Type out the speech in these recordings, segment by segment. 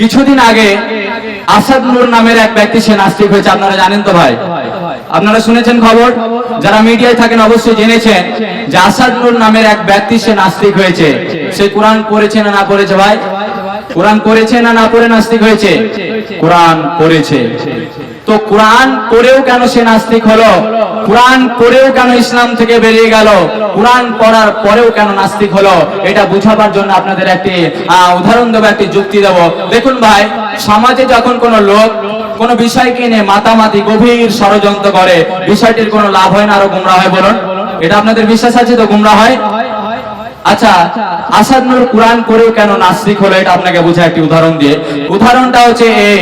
কিছুদিন আগে আসাদ নূর নামের এক ব্যক্তি সে নাস্তিক হয়েছে, আপনারা জানেন তো ভাই। আপনারা শুনেছেন খবর? যারা মিডিয়ায় থাকেন অবশ্যই জেনেছেন যে আসাদ নূর নামের এক ব্যক্তি সে নাস্তিক হয়েছে। সে কোরআন পড়েছে না না করেছে ভাই? কোরআন পড়েছে না না করে নাস্তিক হয়েছে? কোরআন পড়েছে। তো কোরআন পড়েও কেন সে নাস্তিক হলো? কোরআন পড়েও কেন ইসলাম থেকে বেরিয়ে গেল? কোরআন পড়ার পরেও কেন নাস্তিক হলো? এটা বুঝাবার জন্য আপনাদের একটি উদাহরণ দেবো, একটি যুক্তি দেবো। দেখুন ভাই, সমাজে যখন কোনো লোক কোন বিষয়কে নিয়ে মাতামাতি, গভীর ষড়যন্ত্র করে, বিষয়টির কোনো লাভ হয় না, আরও গুমরা হয়, বলুন। এটা আপনাদের বিশ্বাস আছে তো গুমরা হয়? আচ্ছা আসাদ নূর কোরআন করেও কেন নাস্তিক হলো, এটা আপনাকে বুঝা একটি উদাহরণ দিয়ে। উদাহরণটা হচ্ছে এই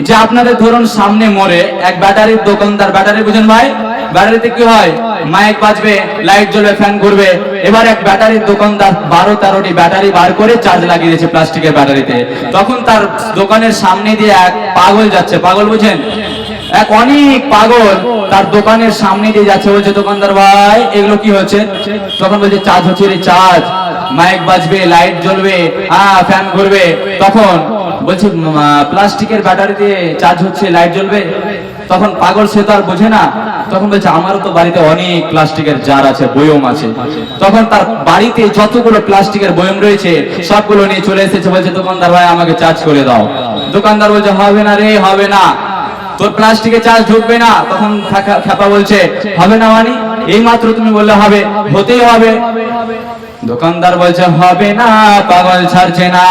যে আপনাদের ধরুন সামনে মোড়ে এক ব্যাটারির দোকানদার, ব্যাটারি বুঝেন ভাই? ব্যাটারিতে কি হয়? মাইক বাজবে, লাইট জ্বলবে, ফ্যান ঘুরবে। এবার এক ব্যাটারির দোকানদার বারো তেরোটি ব্যাটারি বার করে চার্জ লাগিয়ে দিয়েছে প্লাস্টিকের ব্যাটারিতে। তখন তার দোকানের সামনে দিয়ে এক পাগল যাচ্ছে। পাগল বুঝেন? এক অনেক পাগল তার দোকানের সামনে দিয়ে যাচ্ছে। বলছে, দোকানদার ভাই, এগুলো কি হচ্ছে? তখন বলছে, চার্জ হচ্ছে রে, চার্জ। মাইক বাজবে, লাইট জ্বলবে হ্যাঁ ফ্যান ঘুরবে। তখন বলছে প্লাস্টিকের ব্যাটারি দিয়ে চার্জ হচ্ছে লাইট জ্বলবে। তখন পাগল সে তো আর বোঝে না। তখন বলছে, আমারও তো বাড়িতে অনেক প্লাস্টিকের জার আছে, বয়ম আছে। তখন তার বাড়িতে যতগুলো প্লাস্টিকের বয়ম রয়েছে, সবগুলো নিয়ে চলে এসেছে, বলছে, দোকানদার ভাই, আমাকে চার্জ করে দাও। দোকানদার বলছে, হবে না রে, হবে না। তোর প্লাস্টিকে চার্জ ঢুকবে না। তখন খেপা বলছে, হবে না মানে? এই মাত্র তুমি বললে হবে, হতেই হবে। দোকানদার বলছে, হবে না, পাগল ছাড়ছে না।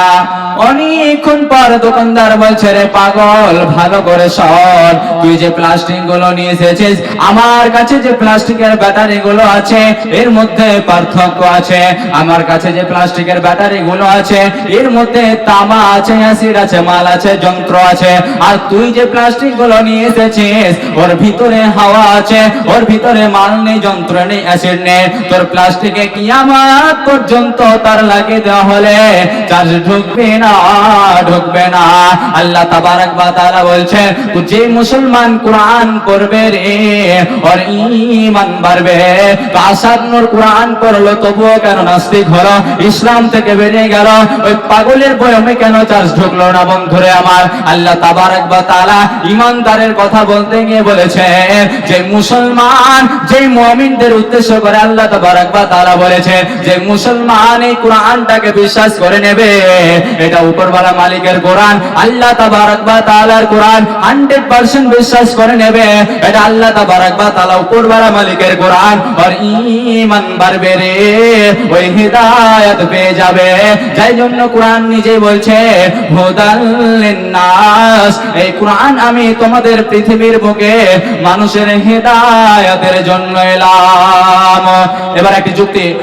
অনেকক্ষণ পর দোকানদার বলছে, রে পাগল, ভালো করে সর তুই যে প্লাস্টিকগুলো নিয়ে এসেছিস, আমার কাছে যে প্লাস্টিকের ব্যাটারি গুলো আছে, এর মধ্যে পার্থক্য আছে। আমার কাছে যে প্লাস্টিকের ব্যাটারি গুলো আছে, এর মধ্যে তামা আছে অ্যাসিড আছে, মাল আছে, যন্ত্র আছে। আর তুই যে প্লাস্টিকগুলো নিয়ে এসেছিস, ওর ভিতরে হাওয়া আছে, ওর ভিতরে মাল নেই, যন্ত্র নেই অ্যাসিড নেই। তোর প্লাস্টিকে কিয়ামত পর্যন্ত তার লাগিয়ে দেওয়া হলে? চার্জ ঢুকবে না। ঢুকবে না। আল্লাহ তাবারক বা তাআলা বলছেন, যে মুসলমান কোরআন পড়বে রে, ওর ঈমান বাড়বে। আসাদ কোরআন পড়ল, তবুও কেন নাস্তিক ইসলাম থেকে বেরিয়ে গেল, ওই পাগলের বয়মে কেন চার্জ ঢুকলো না, বন্ধুরে আমার? আল্লাহ তাবারক বা ইমানদারের কথা বলতে গিয়ে যে মুসলমান, যে মুমিনদের উদ্দেশ্য করে আল্লাহ তাবারক বা যে মুসলমান এই কোরআনটাকে বিশ্বাস করে নেবে এটা উপরওয়ালা মালিকের কোরআন। আল্লাহ তাবারক বা তাআলার কোরআন। 100% বিশ্বাস করে নেবে। এটা আল্লাহ তাবারক বা তাআলা উপরওয়ালা মালিকের কোরআন। আর ঈমান বাড়বে রে, ওই হিদায়াত পেয়ে যাবে। যাই জন্য কোরআন নিজেই বলছে, হুদাল লিন্নাস। এই কোরআন আমি তোমাদের পৃথিবীর বুকে মানুষের হিদায়াতের জন্য এলাম। এবার একটি যুক্তি।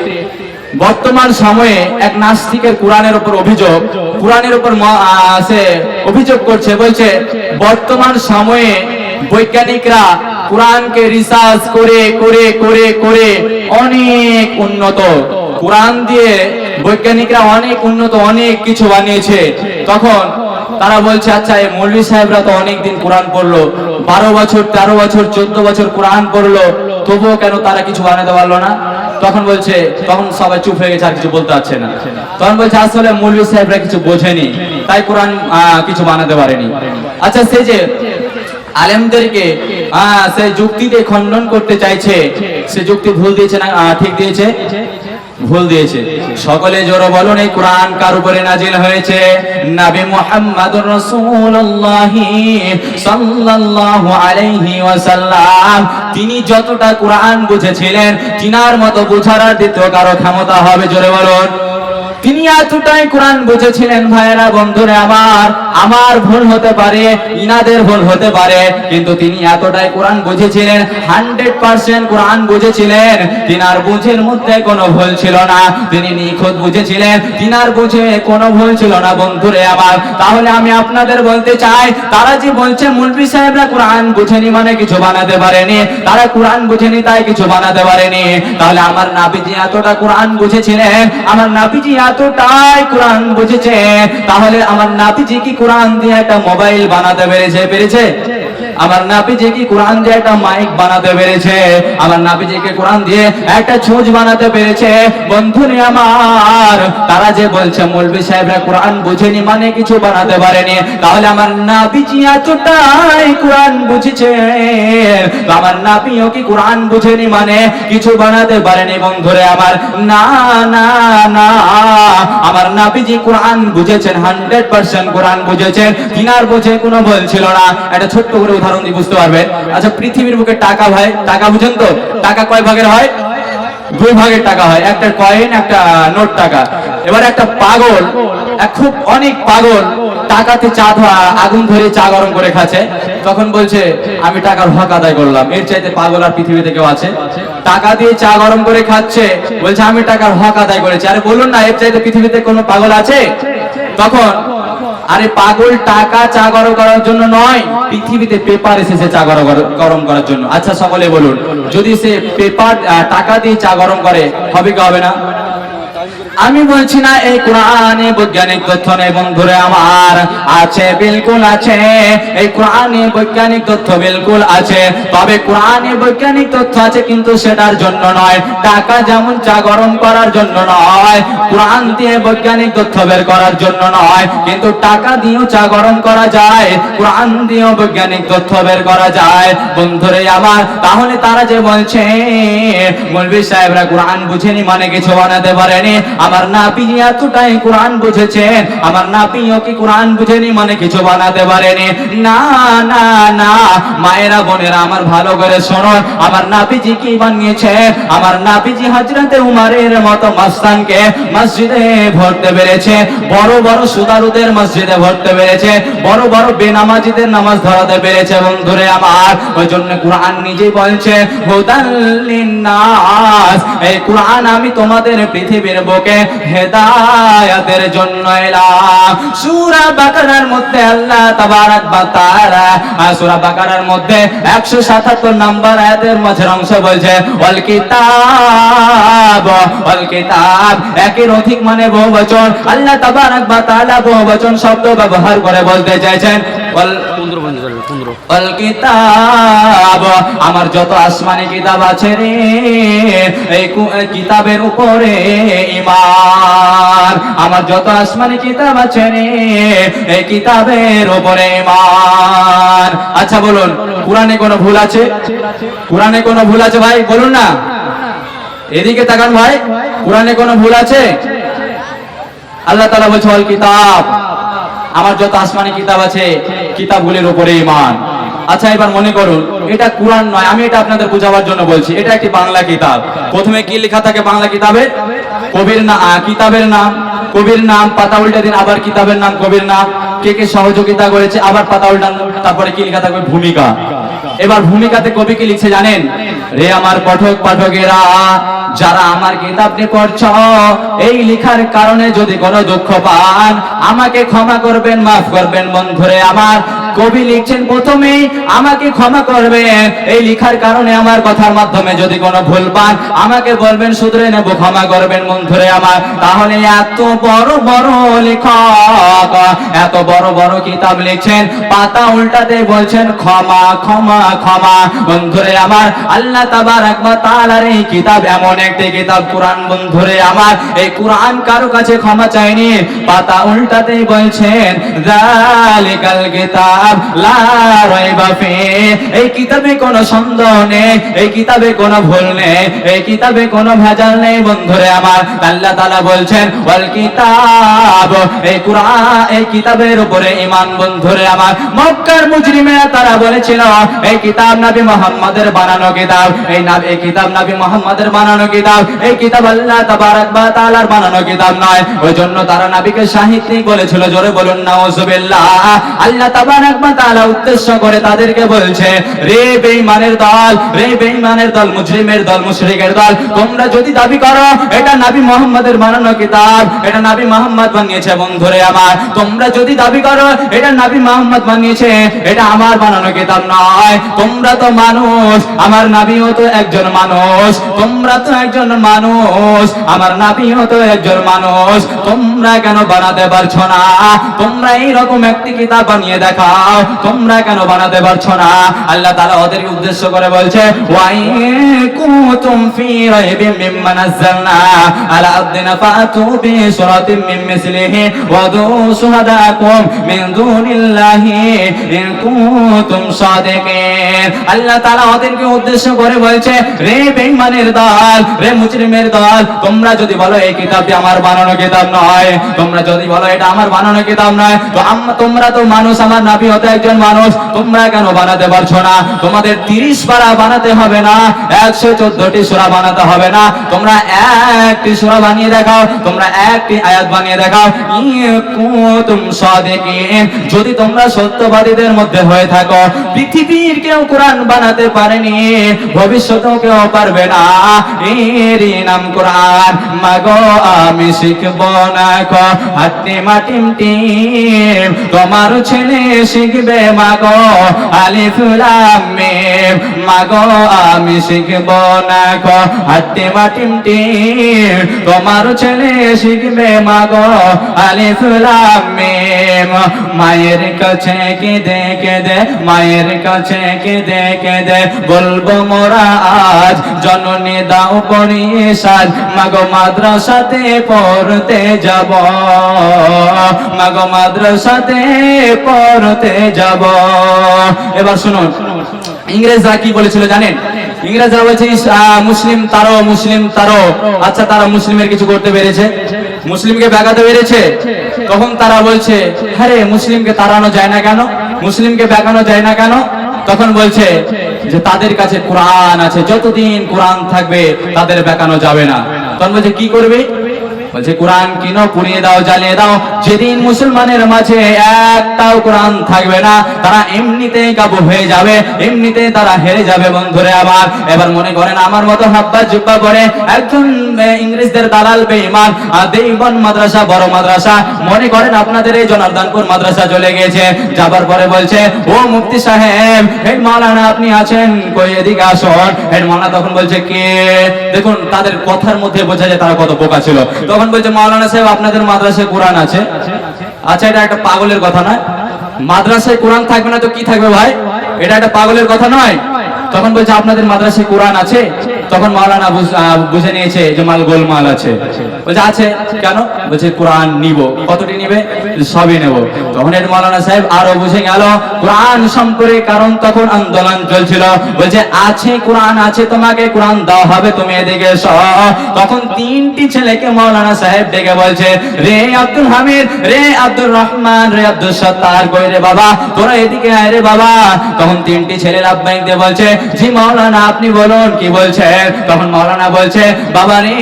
বর্তমান সময়ে এক নাস্তিকের কোরআনের উপর অভিযোগ, কোরআনের উপর সে অভিযোগ করছে, বলছে, বর্তমান সময়ে বৈজ্ঞানিকরা কোরআনকে রিসার্চ করে করে করে করে অনেক উন্নত। কোরআন দিয়ে বৈজ্ঞানিকরা অনেক উন্নত, অনেক কিছু বানিয়েছে। তখন তারা বলছে আচ্ছা এই মৌলভী সাহেবরা তো অনেকদিন কোরআন পড়ল, বারো বছর, তেরো বছর, চোদ্দ বছর কোরআন পড়ল, তবুও কেন তারা কিছু বানাতে পারল না? তখন বলছে, তখন সবাই চুপ হয়ে গেছে, আর কিছু বলতে পারছে না। তখন বলছে আসলে মৌলভী সাহেবরা কিছু বোঝেনি, তাই কোরআন কিছু বানাতে পারেনি। আচ্ছা সে যে আলেমদেরকে সে যুক্তিতে দিয়ে খণ্ডন করতে চাইছে, সে যুক্তি ভুল দিয়েছে না ঠিক দিয়েছে? ভুল দিয়েছে। সকলে জোরে বলুন, এই কোরআন কার উপরে নাজিল হয়েছে? নবী মুহাম্মদুর রাসূলুল্লাহ সাল্লাল্লাহু আলাইহি ওয়াসাল্লাম। তিনি যতটা কোরআন বুঝেছিলেন, তিনার মতো বুঝার দ্বিতীয় কারও ক্ষমতা হবে, জোরে বলুন। তিনি এতটাই কোরআন বুঝেছিলেন, ভাইয়েরা, বন্ধুরে, আমার আমার ভুল হতে পারে, ইনাদের ভুল হতে পারে, কিন্তু তিনি এতটাই কোরআন বুঝেছিলেন, হান্ড্রেড পার্সেন্ট কোরআন বুঝেছিলেন, তিনার বুঝের মধ্যে কোনো ভুল ছিল না, তিনি নিখুঁত বুঝেছিলেন, তিনার বুঝে কোনো ভুল ছিল না, বন্ধুরে, আমার। তাহলে আমি আপনাদের বলতে চাই, তারা যে বলছে, মুলবি সাহেবরা কোরআন বুঝেনি মানে কিছু বানাতে পারেনি, তারা কোরআন বুঝেনি তাই কিছু বানাতে পারেনি, তাহলে আমার নাবিজি এতটা কোরআন বুঝেছিলেন, আমার নাবিজি এতটাই কোরআন বুঝেছে তাহলে আমার নাতিজি কি কোরআন দিয়ে একটা মোবাইল বানাতে পেরেছে পেরেছে? আমার নাবিজিকে কোরআন দিয়ে একটা মাইক বানাতে পেরেছে? আমার নাবিজিকে কোরআন দিয়ে একটা ছুঁচ বানাতে পেরেছে? বন্ধুরে আমার, তারা যে বলছে মৌলবী সাহেবরা কোরআন বুঝেনি মানে কিছু বানাতে পারেনি। তাহলে আমার নাবিজি এতটাই কোরআন বুঝেছে। আমার নাবিও কি কোরআন বুঝেনি মানে কিছু বানাতে পারেনি বন্ধুরে আমার। না না না, আমার নাবিজি কোরআন বুঝেছেন হান্ড্রেড পার্সেন্ট কোরআন বুঝেছেন। তিনার বুঝে কোনো বলছিল না। একটা ছোট্ট করে উদাহরণ দিয়ে বুঝতে পারবেন আচ্ছা পৃথিবীর বুকে টাকা ভাই, টাকা বুঝেন তো? টাকা কয় ভাগের হয়? দুই ভাগের টাকা হয়। একটা কয়েন একটা নোট টাকা। এবার একটা পাগল খুব অনেক পাগল, টাকাতে চা ধোয়া, আগুন ধরে চা গরম করে খাচ্ছে। তখন বলছে, আমি টাকার হক আদায় করলাম। এর চাইতে পাগল আর পৃথিবীতে কেউ আছে? টাকা দিয়ে চা গরম করে খাচ্ছে। বলছে, আমি টাকার হক আদায় করেছি। আরে বলুন না, এর চাইতে পৃথিবীতে কোনো পাগল আছে? তখন আরে পাগল টাকা চা গরম করার জন্য নয়, পৃথিবীতে পেপার এসেছে চা গরম গরম করার জন্য। আচ্ছা সকলে বলুন, যদি সে পেপার টাকা দিয়ে চা গরম করে, হবে কি হবে না? আমি বলছি না এই কোরআনে বৈজ্ঞানিক তথ্য নেই বন্ধুরে আমার। আছে, বিলকুল আছে। এই কোরআনে বৈজ্ঞানিক তথ্য বিলকুল আছে। তবে কোরআনে বৈজ্ঞানিক তথ্য আছে কিন্তু সেটার জন্য নয়। টাকা যেমন চা গরম করার জন্য নয়, কোরআন দিয়ে বৈজ্ঞানিক তথ্য বের করার জন্য নয়। কিন্তু টাকা দিয়েও চা গরম করা যায়, কোরআন দিয়েও বৈজ্ঞানিক তথ্য বের করা যায়। বন্ধুরে আমার, তাহলে তারা যে বলছে, মৌলভী সাহেবরা কোরআন বুঝেনি মানে কিছু বানাতে পারেনি। আমার নাপি এতটাই কোরআন বুঝেছেন, আমার নাপিও কি কোরআন বুঝেনি মানে কিছু বানাতে পারেনি। না না না, মায়েরা, বোনেরা আমার ভালো করে শোনো আমার নাপিজি কি বানিয়েছে? আমার নাপিজি হজরতে উমারের মতো মাস্তানকে মসজিদে ভরতে পেরেছে, বড় বড় সুদারুদের মসজিদে ভরতে পেরেছে, বড় বড় বেনামাজিদের নামাজ ধরাতে পেরেছে বন্ধুরে আমার। ওই জন্য কোরআন নিজেই বলছে এই কোরআন আমি তোমাদের পৃথিবীর বুকে হেদায়াতের জন্য এলাম। সূরা বাকারার মধ্যে আল্লাহ তাবারাক ওয়া তাআলা সূরা বাকারার মধ্যে 177 নম্বর আয়াতের মাঝের অংশ বলছে, ওয়াল কিতাব ওয়াল কিতাব। একের অধিক মানে বহুবচন আল্লাহ তাবারাক ওয়া তাআলা বহুবচন শব্দ ব্যবহার করে বলতে চাইছেন, ওয়াল কিতাব আমার যত আসমানি কিতাব আছে রে, এই কিতাবের উপরে ইমান আমার যত আসমানি কিতাব আছে রে, এই কিতাবের উপরে ইমান আচ্ছা বলুন, কোরআনে কোনো ভুল আছে? কোরআনে কোনো ভুল আছে ভাই? বলুন না। এদিকে তাকান ভাই, কোরআনে কোনো ভুল আছে? আল্লাহ তালা বলছে অল কিতাব আমার যত আসমানি কিতাব আছে, কিতাবগুলির উপরে ইমান আচ্ছা এবার মনে করুন, এটা কোরআন নয়, আমি এটা আপনাদের বোঝাবার জন্য বলছি, এটা একটি বাংলা কিতাব। প্রথমে কি লেখা থাকে বাংলা কিতাবে? কবির না কিতাবের নাম। কবির নাম, পাতা উল্টা দিন, আবার কিতাবের নাম কবির নাম। কে কে সহযোগিতা করেছে? আবার পাতা উল্টান তারপরে কি লেখা থাকবে? ভূমিকা। এবার ভূমিকাতে কবি কি লিখছে জানেন? রে আমার পাঠক পাঠকেরা, যারা আমার কিতাব নিয়ে পড়ছ এই লেখার কারণে যদি কোনো দুঃখ পান, আমাকে ক্ষমা করবেন, মাফ করবেন বন্ধুরে আমার। কবি লিখছেন প্রথমেই আমাকে ক্ষমা করবেন। এই লেখার কারণে আমার কথার মাধ্যমে যদি কোনো ভুল পান, আমাকে বলবেন শুধরে নেব, ক্ষমা করবেন বন্ধুরে আমার। তাহলে এত বড় বড় লেখক, এত বড় বড় কিতাব লিখছেন, পাতা উল্টাতে বলছেন, ক্ষমা ক্ষমা ক্ষমা বন্ধুরে আমার। আল্লাহ তাবারাক ওয়া তাআলার এই কিতাব এমন একটি কিতাব, কোরআন বন্ধুরে আমার। এই কোরআন কারও কাছে ক্ষমা চাইনি পাতা উল্টাতে বলছেন, যালিকাল কিতাব ফি। এই কিতাবে সন্দেহ নেই, এই কিতাবে ভুল নেই, এই কিতাবে ভেজাল নেই বন্ধুরে আমার। আল্লাহ বলছেন কিতাব এই এই কিতাবের উপরে বন্ধুরে আমার। মক্কার তারা বলেছিল, এই কিতাব নবী বানানো কিতাব, এই নাম এই কিতাব নবী মুহাম্মাদের বানানো কিতাব, এই কিতাব আল্লাহ তাবারাক বানানো কিতাব নয়। ওই জন্য তারা নবীকে সাহিত্যিক বলেছিল, জোরে বলুন, নাউজুবিল্লাহ। আল্লাহ তাবারাক ওয়া তাআলা উদ্দেশ্য করে তাদেরকে বলছে, রে বেঈমানের দল, রে বেঈমানের দল, মুজরিমের দল, মুশরিকের দল, তোমরা যদি দাবি করো, এটা নবী মুহাম্মাদের বানানো কিতাব, এটা নবী মুহাম্মদ বানিয়েছে, বন্ধুরে আমার, তোমরা যদি দাবি করো, এটা নবী মুহাম্মদ বানিয়েছে, এটা আমার বানানো কিতাব নয়, তোমরা তো মানুষ, আমার নবীও তো একজন মানুষ, তোমরা তো একজন মানুষ, আমার নবীও তো একজন মানুষ, তোমরা কেন বানাতে পারছ না, তোমরা এইরকম একটি কিতাব বানিয়ে দেখাও দাও তোমরা কেন বানাতে পারছ না? আল্লাহ তাআলা ওদেরকে উদ্দেশ্য করে বলছে তোমরা যদি বলো এই কিতাবটি আমার বানানো কিতাব নয়, তোমরা যদি বলো এটা আমার বানানো কিতাব নয়, তো তোমরা তো মানুষ, আমার নাবি হতে একজন মানুষ, তোমরা কেন বানাতে পারছ না? তোমাদের তিরিশ পারা বানাতে হবে না, একশো চোদ্দটি সুরা বানাতে হবে না। তোমরা একটি সুরা বানিয়ে দেখাও, তোমরা একটি আয়াত বানিয়ে দেখাও। যদি তোমরা সত্যবাদীদের মধ্যে হয়ে থাকো, পৃথিবীর কেউ কোরআন বানাতে পারেনি, ভবিষ্যতেও কেউ পারবে না। এরই নাম কোরআন, মাগো, আমি শিখব না কো হাট্টি মাটিম টিম, তোমার ছেলে শিখবে মাগো আলিফ লাম মিম। মাগো, আমি শিখব না কো হাট্টি মাটিম টিম তোমার ছেলে শিখবে মাগো আলিফ লাম মিম। মায়ের কাছে কেঁদে কেঁদে, মায়ের কাছে কেঁদে কেঁদে। বলব মোরা আজ, জননী দাও পড়িয়ে সাজ। মাগো, মাদ্রাসাতে পড়তে যাব। মাগো, মাদ্রাসাতে পড়তে যাব। এবার শুনুন, ইংরেজরা কি বলেছিল জানেন? ইংরেজরা বলছে মুসলিম তারো মুসলিম তারো আচ্ছা তারা মুসলিমের কিছু করতে পেরেছে? মুসলিমকে ব্যাগাতে পেরেছে? তখন তারা বলছে হ্যাঁ মুসলিমকে তাড়ানো যায় না কেন? মুসলিমকে ব্যাগানো যায় না কেন? তখন বলছে যে, তাদের কাছে কোরআন আছে। যতদিন কোরআন থাকবে, তাদের বেকানো যাবে না। তখন বলছে, কি করবে? বলছে, কোরআন কিনো পুড়িয়ে দাও, জ্বালিয়ে দাও। যেদিন মুসলমানের মাঝে একটাও কোরআন থাকবে না, তারা এমনিতেই কাবু হয়ে যাবে, এমনিতেই তারা হেরে যাবে বন্ধুরে আবার এবার মনে করেন, আমার মতো হাব্বা জুব্বা পরে একজন ইংরেজদের দালাল বেঈমান দেইবন মাদ্রাসা, বড় মাদ্রাসা। মনে করেন, আপনাদের এই জনার্দনপুর মাদ্রাসা চলে গেছে। যাবার পরে বলছে, ও মুফতি সাহেব হেড মাওলানা আপনি আছেন? কই এদিকে আসুন। হেড মাওলানা তখন বলছে, কে? দেখুন, তাদের কথার মধ্যে বোঝা যায় তারা কত বোকা ছিল। তখন বলছে, মাওলানা সাহেব, আপনাদের মাদ্রাসায় কোরআন আছে। আচ্ছা এটা একটা পাগলের কথা নয়। মাদ্রাসায় কোরআন থাকবে না তো কি থাকবে ভাই? এটা একটা পাগলের কথা নয়। তখন বলছে, আপনাদের মাদ্রাসায় কোরআন আছে? তখন মাওলানা বুঝে নিয়েছে যে মাল গোলমাল আছে। বলছে, আছে, কেন? বলছে, কোরআন নিব। কতটি নিবে? সবই নেব। তখন এর মাওলানা সাহেব আরও বুঝে গেল, কোরআন সম্পর্কে কারণ তখন আন্দোলন চলছিল। বলছে, আছে, কোরআন আছে তোমাকে, কোরআন দেওয়া হবে, তুমি এদিকে এসো। তখন তিনটি ছেলেকে মাওলানা সাহেব ডেকে বলছে, রে আব্দুল হামিদ, রে আব্দুল রহমান, রে আব্দুল সত্তার, কই রে বাবা? তোরা এদিকে আয় রে বাবা। তখন তিনটি ছেলে লাভবাহিক দিয়ে বলছে, জি মাওলানা আপনি বলুন, কি বলছেন? তখন মৌলানা বলছে, বাবা রে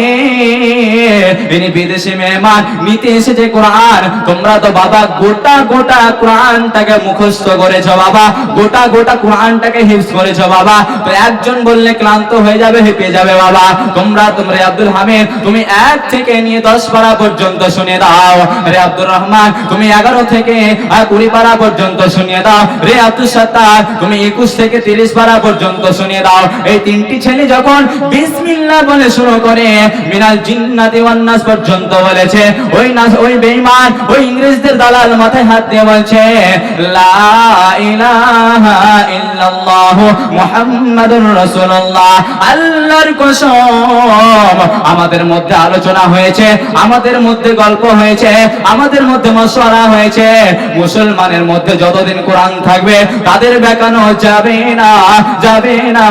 ইনি বিদেশি মেহমান, নিতে এসেছে কোরআন। তোমরা তো বাবা, গোটা গোটা কোরআনটাকে মুখস্থ করেছ বাবা। গোটা গোটা কোরআনটাকে হিফজ করেছ বাবা। তো একজন বললে ক্লান্ত হয়ে যাবে, হেপে যাবে বাবা। তোমরা তোমরা আব্দুল হামিদ, তুমি এক থেকে নিয়ে দশ পারা পর্যন্ত শুনে দাও। রে আব্দুর রহমান, তুমি এগারো থেকে কুড়ি পারা পর্যন্ত শুনিয়ে দাও। রে আব্দুল সত্তার, তুমি একুশ থেকে তিরিশ পারা পর্যন্ত শুনিয়ে দাও। এই তিনটি ছেলে যখন বিসমিল্লাহ বলে শুরু করে, মিনাল জিন্নাতি ওয়ান নাস পর্যন্ত বলেছে, ওই নাস, ওই বেঈমান, ওই ইংরেজদের দালাল মাথায় হাত দিয়ে বলছে, লা ইলাহা ইল্লাল্লাহু মুহাম্মাদুর রাসূলুল্লাহ। আল্লাহর কসম, আমাদের মধ্যে আলোচনা হয়েছে, আমাদের মধ্যে গল্প হয়েছে, আমাদের মধ্যে মশওয়ারা হয়েছে। মুসলমানের মধ্যে যতদিন কোরআন থাকবে, তাদের বেকানো যাবে না যাবে না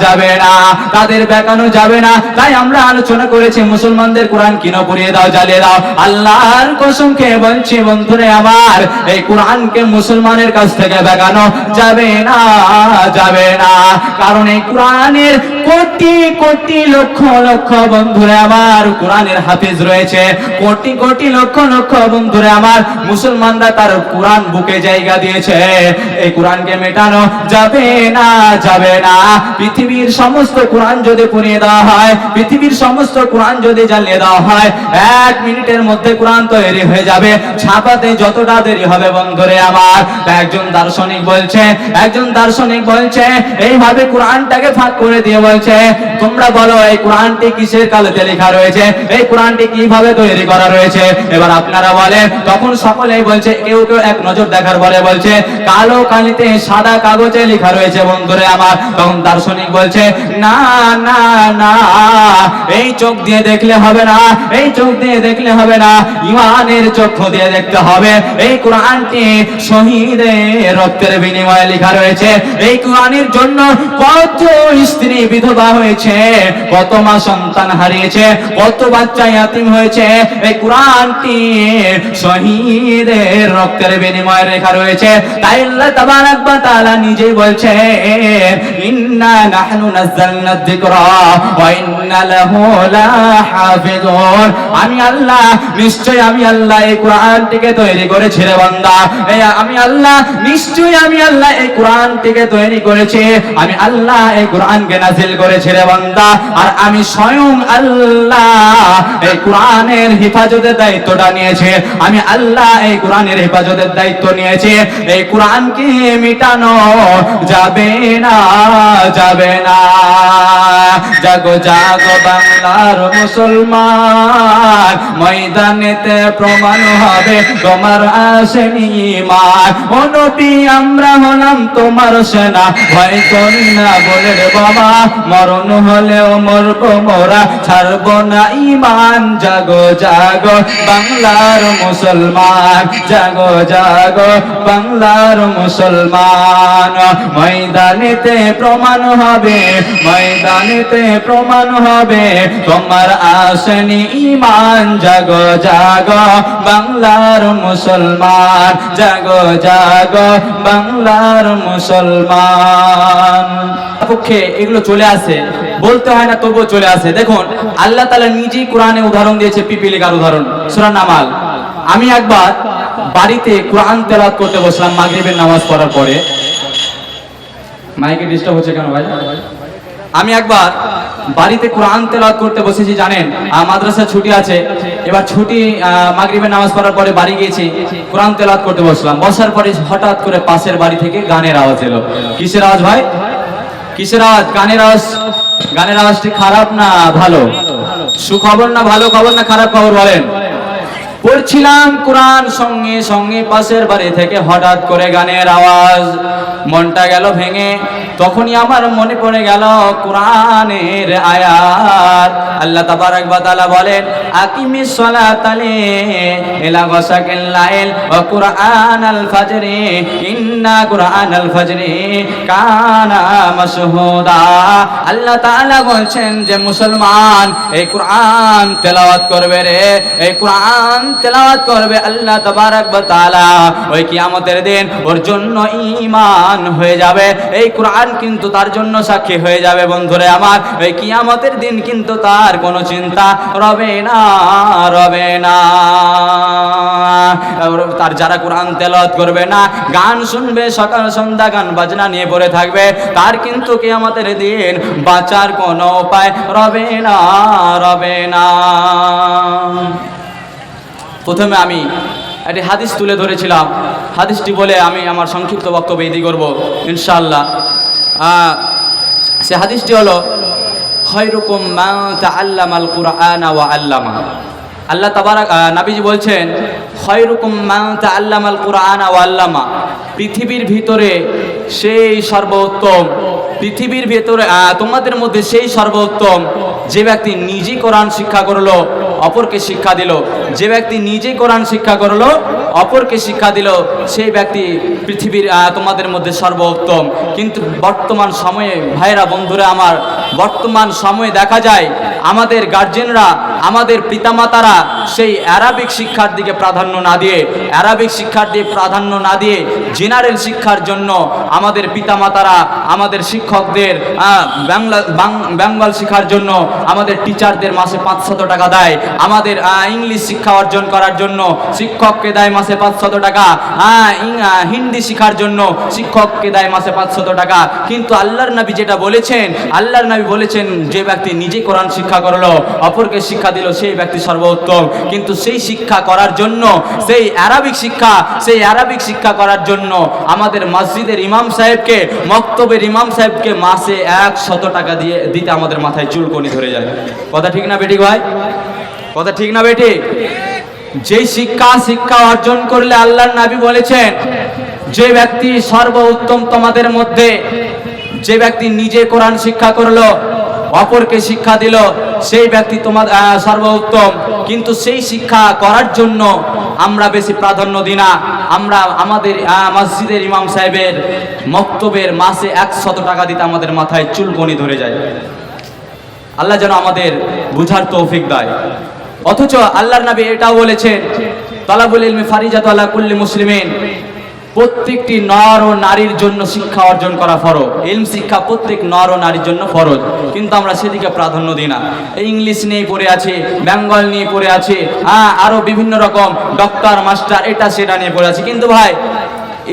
যাবে না। তাদের বেকানো যাবে না। তাই আমরা আলোচনা করেছি মুসলমানদের কোরআন কিনো পড়িয়ে দাও, জ্বালিয়ে দাও। আল্লাহর কসমকে বলছি, বন্ধুরে আমার, এই কোরআনকে মুসলমানের কাছ থেকে দেখানো যাবে না যাবে না। কারণ এই কোরআনের কোটি কোটি লক্ষ লক্ষ বন্ধুরে আমার কোরআনের হাফিজ রয়েছে। কোটি কোটি লক্ষ লক্ষ বন্ধুরে আমার মুসলমানরা তার কোরআন বুকে জায়গা দিয়েছে। এই কোরআনকে মেটানো যাবে না যাবে না। পৃথিবীর সমস্ত কোরআন যদি পুড়িয়ে দেওয়া হয়, পৃথিবীর সমস্ত কোরআন যদি জ্বালিয়ে দেওয়া হয়, এক মিনিটের মধ্যে কোরআন তৈরি হয়ে যাবে। ছাপাতে যতটা দেরি হবে বন্ধুরে আমার, একজন দার্শনিক বলছে, একজন দার্শনিক বলছে, এইভাবে কোরআনটাকে ফাঁক করে দিয়ে বলছে বলছে তোমরা বলো, এই কোরআনটি কিসের কালেতে লেখা রয়েছে? এই কোরআনটি কীভাবে তৈরি করা রয়েছে? এবার আপনারা বলেন, তখন সকলেই বলছে, কেউ কেউ এক নজর দেখার পরে বলছে, কালো কালিতে সাদা কাগজে লেখা রয়েছে বন্ধুরে আমার। তখন দার্শনিক বলছে, না না না এই চোখ দিয়ে দেখলে হবে না, এই চোখ দিয়ে দেখলে হবে না, ইমানের চক্ষু দিয়ে দেখতে হবে। এই কোরআনটি শহীদের রক্তের বিনিময়ে লেখা রয়েছে। এই কোরআনের জন্য কত স্ত্রী বিধবা হয়েছে, কত মা সন্তান হারিয়েছে, কত বাচ্চা ইয়াতিম হয়েছে। এই কোরআনটি শহীদের রক্তের বিনিময়ে লেখা রয়েছে। তাই আল্লাহ তাবারাক ওয়া তাআলা নিজেই বলছে, ইন্না নাহনু নাযালনা যিকরা ওয়া ইন্না আমি আল্লাহ নিশ্চয় আমি আল্লাহ এই কোরআনটিকে তৈরি করেছি রে বান্দা। আমি আল্লাহ নিশ্চয় আমি আল্লাহ এই কোরআনটিকে তৈরি করেছি। আমি আল্লাহ এই কোরআনকে নাজিল করেছি রে বান্দা। আর আমি স্বয়ং আল্লাহ এই কোরআনের হেফাজতের দায়িত্বটা নিয়েছে। আমি আল্লাহ এই কোরআনের হেফাজতের দায়িত্ব নিয়েছে। এই কোরআনকে মিটানো যাবে না যাবে না। জাগো জাগো বাংলার মুসলমান। ময়দানেতে প্রমাণ হবে তোমার আসেনি মার নবী, আমরা হলাম তোমার সেনা। ভয় করি না বলে বাবা। মরণ হলেও মরবো মোরা। ছাড়বো না ইমান। জাগো জাগো, বাংলার মুসলমান। জাগো জাগো, বাংলার মুসলমান। ময়দানেতে প্রমাণ হবে, ময়দানেতে প্রমাণ হবে। তোমার আসেনি ইমান জাগো জাগো, বাংলার মুসলমান, জাগো জাগো, বাংলার মুসলমান। পক্ষে এগুলো চলে আসে, বলতে হয় না, তবুও চলে আসে। দেখুন, আল্লাহ তাআলা নিজেই কোরআনে উদাহরণ দিয়েছে, পিপিলিকার উদাহরণ, সূরা নামাল। আমি একবার বাড়িতে কোরআন তেলাওয়াত করতে বসলাম, মাগরিবের নামাজ পড়ার পরে। মাইকে ডিস্টার্ব হচ্ছে কেন ভাই? আমি একবার বাড়িতে কোরআন তেলাওয়াত করতে বসেছি, জানেন? মাদ্রাসা ছুটি আছে। এবার ছুটি মাগরিবের নামাজ পড়ার পরে বাড়ি গিয়েছি, কোরআন তেলাওয়াত করতে বসলাম। বসার পরে হঠাৎ করে পাশের বাড়ি থেকে গানের আওয়াজ এলো। কিসের আওয়াজ ভাই? কিসের আওয়াজ? গানের আওয়াজ? গানের আওয়াজটি খারাপ না ভালো? সুখবর না ভালো খবর না খারাপ খবর বলেন? পড়ছিলাম কোরআন সঙ্গে সঙ্গে পাশের বাড়ি থেকে হঠাৎ করে গানের আওয়াজ। মনটা গেল ভেঙে, তখনই আমার মনে পড়ে গেল কোরআনের আয়াত। আল্লাহ তাবারাক ওয়া তাআলা বলেন আকিমিস সালাতালে ইলা গাসাকিল লাইল ওয়া কুরআনাল ফাজরি, ইন্না কুরআনাল ফাজরি কানা মাশহুদা। আল্লাহ তাআলা বলছেন যে, মুসলমান, এই কোরআন তেলাওয়াত করবে রে, এই কোরআন তেলাওয়াত করবে আল্লাহ তাবারাক তাআলা। ওই কিয়ামতের দিন ওর জন্য ঈমান হয়ে যাবে। এই কোরআন কিন্তু তার জন্য সাক্ষী হয়ে যাবে বন্ধুরে আমার। ওই কিয়ামতের দিন কিন্তু তার কোনো চিন্তা রবে না রবে না। তার যারা কোরআন তেলাওয়াত করবে না, গান শুনবে, সকাল সন্ধ্যা গান বাজনা নিয়ে পড়ে থাকবে, তার কিন্তু কিয়ামতের দিন বাঁচার কোনো উপায় রবে না রবে না। প্রথমে আমি একটি হাদিস তুলে ধরেছিলাম। হাদিসটি বলে আমি আমার সংক্ষিপ্ত বক্তব্য ইদি করব, ইনশাআল্লাহ। সে হাদিসটি হলো, খয়রুকুম মান তাআল্লামাল কুরআনা ওয়া আল্লামা। আল্লাহ তাবারাক নাবিজি বলছেন, খয়রুকুম মান তাআল্লামাল কুরআনা ওয়া আল্লামা। পৃথিবীর ভিতরে সেই সর্বোত্তম, পৃথিবীর ভেতরে তোমাদের মধ্যে সেই সর্বোত্তম যে ব্যক্তি নিজে কোরআন শিক্ষা করল অপরকে শিক্ষা দিল। যে ব্যক্তি নিজে কোরআন শিক্ষা করল, অপরকে শিক্ষা দিল, সেই ব্যক্তি পৃথিবীর তোমাদের মধ্যে সর্বোত্তম। কিন্তু বর্তমান সময়ে, ভাইরা, বন্ধুরা আমার, বর্তমান সময়ে দেখা যায়, আমাদের গার্জেনরা আমাদের পিতামাতারা সেই অ্যারাবিক শিক্ষার দিকে প্রাধান্য না দিয়ে অ্যারাবিক শিক্ষার দিকে প্রাধান্য না দিয়ে জেনারেল শিক্ষার জন্য আমাদের পিতামাতারা, আমাদের শিক্ষকদের বাংলা বেঙ্গল শেখার জন্য আমাদের টিচারদের মাসে পাঁচশত টাকা দেয়। আমাদের ইংলিশ শিক্ষা অর্জন করার জন্য শিক্ষককে দেয় মাসে পাঁচশত টাকা হিন্দি শিখার জন্য শিক্ষককে দেয় মাসে পাঁচশত টাকা। কিন্তু আল্লাহর নবী যেটা বলেছেন, আল্লাহর নবী বলেছেন, যে ব্যক্তি নিজে কোরআন শিক্ষা করল, অপরকে শিক্ষা দিল, সেই ব্যক্তি সর্বোত্তম। কিন্তু সেই শিক্ষা করার জন্য, সেই অ্যারাবিক শিক্ষা, সেই অ্যারাবিক শিক্ষা করার জন্য আমাদের মসজিদের ইমাম সাহেবকে, মক্তবের ইমাম সাহেবকে মাসে এক শত টাকা দিয়ে, দিতে আমাদের মাথায় চুলকনি ধরে যায়। কথা ঠিক না বেটি ভাই? কথা ঠিক না বেটি যেই শিক্ষা শিক্ষা অর্জন করলে আল্লাহর নাবি বলেছেন, যে ব্যক্তি সর্বোত্তম তোমাদের মধ্যে, যে ব্যক্তি নিজে কোরআন শিক্ষা করল, অপরকে শিক্ষা দিল, সেই ব্যক্তি তোমার সর্বোত্তম। কিন্তু সেই শিক্ষা করার জন্য আমরা বেশি প্রাধান্য দিই না। আমরা আমাদের মসজিদের ইমাম সাহেবের মক্তবের মাসে একশত টাকা দিতে আমাদের মাথায় চুলকনি ধরে যায়। আল্লাহ যেন আমাদের বুঝার তৌফিক দেয়। অথচ আল্লাহর নবী এটাও বলেছেন, তালাবুল ইলমি ফারিজাত আল্লাহ কুল্লি মুসলিমিন। প্রত্যেকটি নর ও নারীর জন্য শিক্ষা অর্জন করা ফরজ। ইলম শিক্ষা প্রত্যেক নর ও নারীর জন্য ফরজ। কিন্তু আমরা সেদিকে প্রাধান্য দিই না। ইংলিশ নিয়ে পড়ে আছে, বেঙ্গল নিয়ে পড়ে আছে হ্যাঁ আরও বিভিন্ন রকম ডক্টর, মাস্টার, এটা, সেটা নিয়ে পড়ে আছে। কিন্তু ভাই,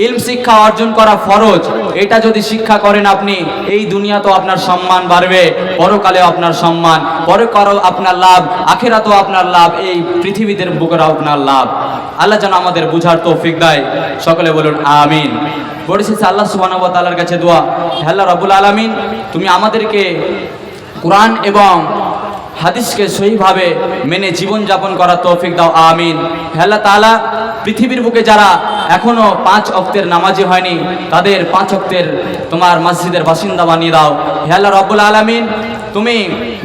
ইলম শিক্ষা অর্জন করা ফরজ। এটা যদি শিক্ষা করেন আপনি, এই দুনিয়া তো আপনার সম্মান বাড়বে পরকালে আপনার সম্মান, পরকালও আপনার লাভ, আখেরাতেও আপনার লাভ, এই পৃথিবীতে বুকের আপনার লাভ। আল্লাহ যেন আমাদের বুঝার তৌফিক দেয়। সকলে বলুন, আমিন। পরিশেষে আল্লাহ সুবহানাহু ওয়া তাআলার কাছে দোয়া, হে আল্লাহ রাব্বুল আলামিন, তুমি আমাদেরকে কোরআন এবং হাদিসকে সহিভাবে মেনে জীবন যাপন করার তৌফিক দাও, আমিন। হে আল্লাহ তাআলা, পৃথিবীর বুকে যারা এখনও পাঁচ অক্তের নামাজি হয়নি, তাদের পাঁচ অক্তের তোমার মসজিদের বাসিন্দা বানিয়ে দাও। হে আল্লাহ রব্বুল আলামিন, তুমি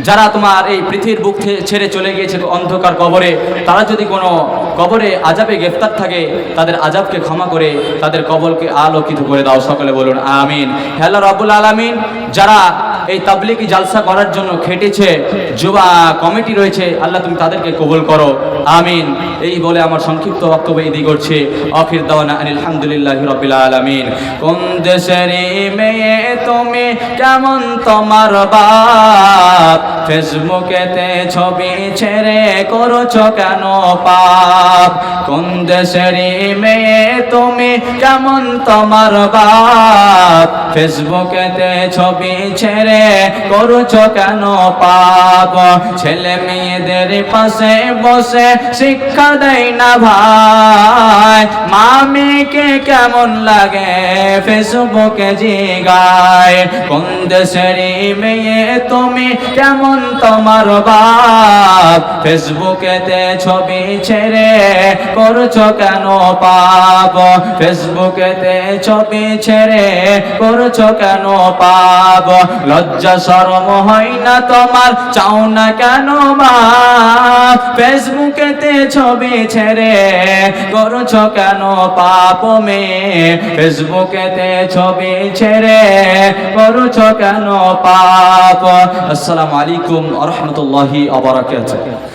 যারা তোমার এই পৃথিবীর বুক ছেড়ে চলে গিয়েছে অন্ধকার কবরে, তারা যদি কোনো কবরে আজাবে গ্রেফতার থাকে, তাদের আজাবকে ক্ষমা করে তাদের কবলকে আলোকিত করে দাও, সকলে বলুন, আমিন। হে আল্লাহ রব্বুল আলামিন, যারা এই তাবলিগি জালসা করার জন্য খেটেছে যুবা কমিটি রয়েছে। আল্লাহ তুমি তাদেরকে কবুল করো। আমিন। এই বলে আমার সংক্ষিপ্ত বক্তব্য এদি করছে। অখির দাওয়ানা আলহামদুলিল্লাহ রবিল আলামিন। কোন দেশের মেয়ে তুমি কেমন তোমার বাপ? ফেসবুকেতে ছবি ছেড়ে করছ কেন পাপ? কোন দেশের মেয়ে তুমি কেমন তোমার বাপ? ফেসবুকেতে ছবি ছেড়ে করছ কেন পাপ। ছেলে মেয়েদের পাশে বসে শিক্ষা দেয় না ভাই। মামিকে কেমন লাগে ফেসবুকে জিগায়, কোন দেশের মেয়ে তুমি কেমন তোমার বাপ? ফেসবুকেতে ছবি ছেড়ে করছ কেন পাপ? ফেসবুকেতে ছবি ছেড়ে করছ কেন পাপ? লজ্জা শরম হয় না তোমার, চাও না কেন বাপ ফেসবুকেতে ছবি ছেড়ে করছ কেন পাপ মে? ফেসবুকেতে ছবি ছেড়ে করছ কেন পাপ? আসসালামু আলাইকুম রহমতুল্লাহি আবরাকাতুহু